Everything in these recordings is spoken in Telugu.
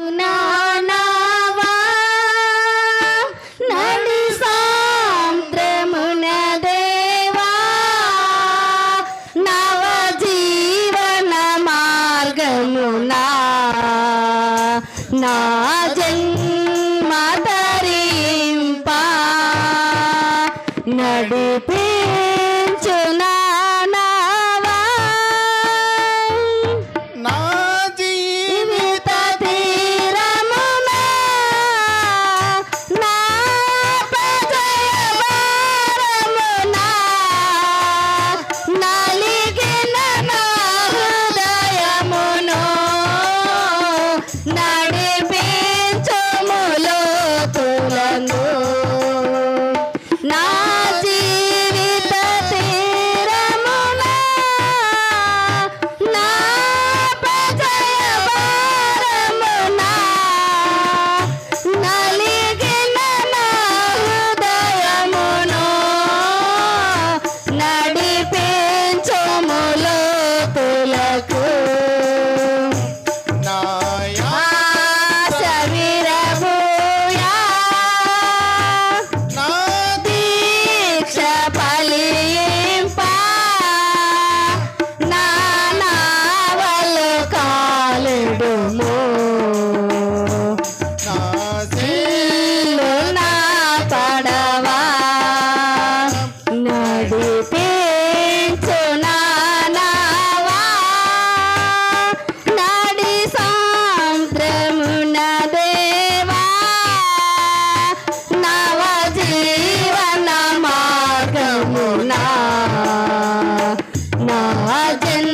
No. செல்ல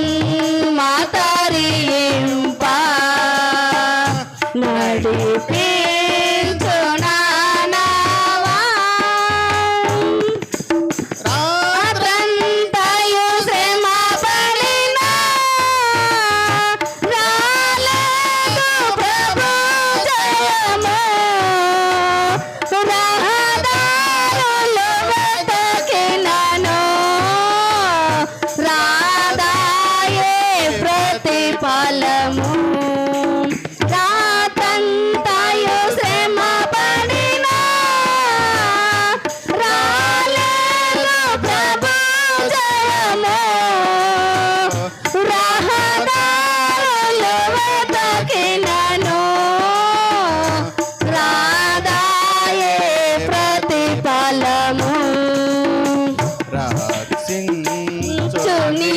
వర్ధిల్చుని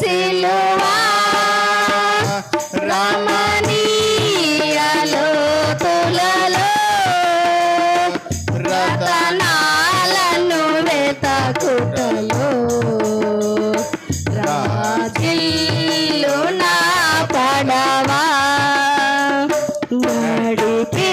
సిలువా రమణీయలో తులలో రతనాలను వెతకుటలో రాజిల్లు నా పడవా నడిపే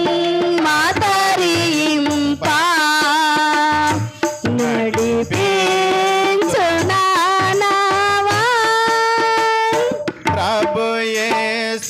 Bible, yes,